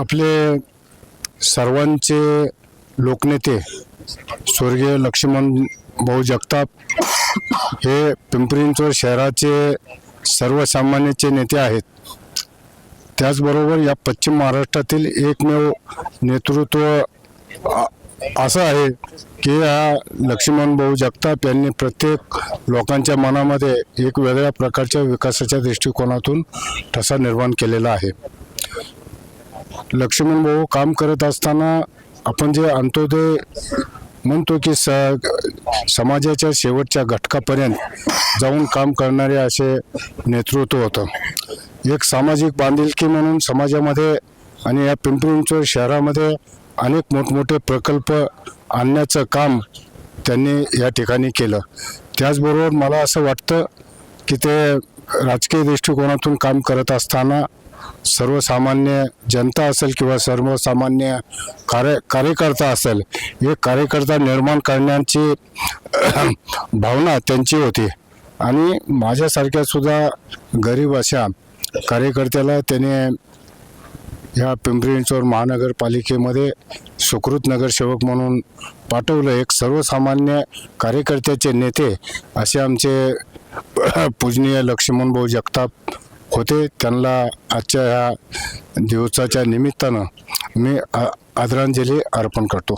आपले सर्वांचे लोकनेते स्वर्गीय लक्ष्मण भाऊ जगताप हे पिंपरी चिंचवड शहराचे सर्वसामान्याचे नेते आहेत. त्याचबरोबर या पश्चिम महाराष्ट्रातील एकमेव नेतृत्व असं आहे की या लक्ष्मण भाऊ जगताप यांनी प्रत्येक लोकांच्या मनामध्ये एक वेगळ्या प्रकारच्या विकासाच्या दृष्टिकोनातून ठसा निर्माण केलेला आहे. लक्ष्मण भाऊ काम करत असताना आपण जे अंत्योदय म्हणतो की स समाजाच्या शेवटच्या घटकापर्यंत जाऊन काम करणारे असे नेतृत्व होतं. एक सामाजिक बांधिलकी म्हणून समाजामध्ये आणि या पिंपरी चिंचवड शहरामध्ये अनेक मोठमोठे प्रकल्प आणण्याचं काम त्यांनी या ठिकाणी केलं. त्याचबरोबर मला असं वाटतं की ते राजकीय दृष्टिकोनातून काम करत असताना सर्वसामान्य जनता असेल किंवा सर्वसामान्य कार्य कार्यकर्ता असेल हे कार्यकर्ता निर्माण करण्याची भावना त्यांची होती. आणि माझ्यासारख्या सुद्धा गरीब अशा कार्यकर्त्याला त्याने ह्या पिंपरी चिंचवड महानगरपालिकेमध्ये सुकृत नगरसेवक म्हणून पाठवलं. एक सर्वसामान्य कार्यकर्त्याचे नेते असे आमचे पूजनीय लक्ष्मण भाऊ जगताप होते. त्यांना आजच्या ह्या दिवसाच्या निमित्तानं मी आ- आदरांजली अर्पण करतो.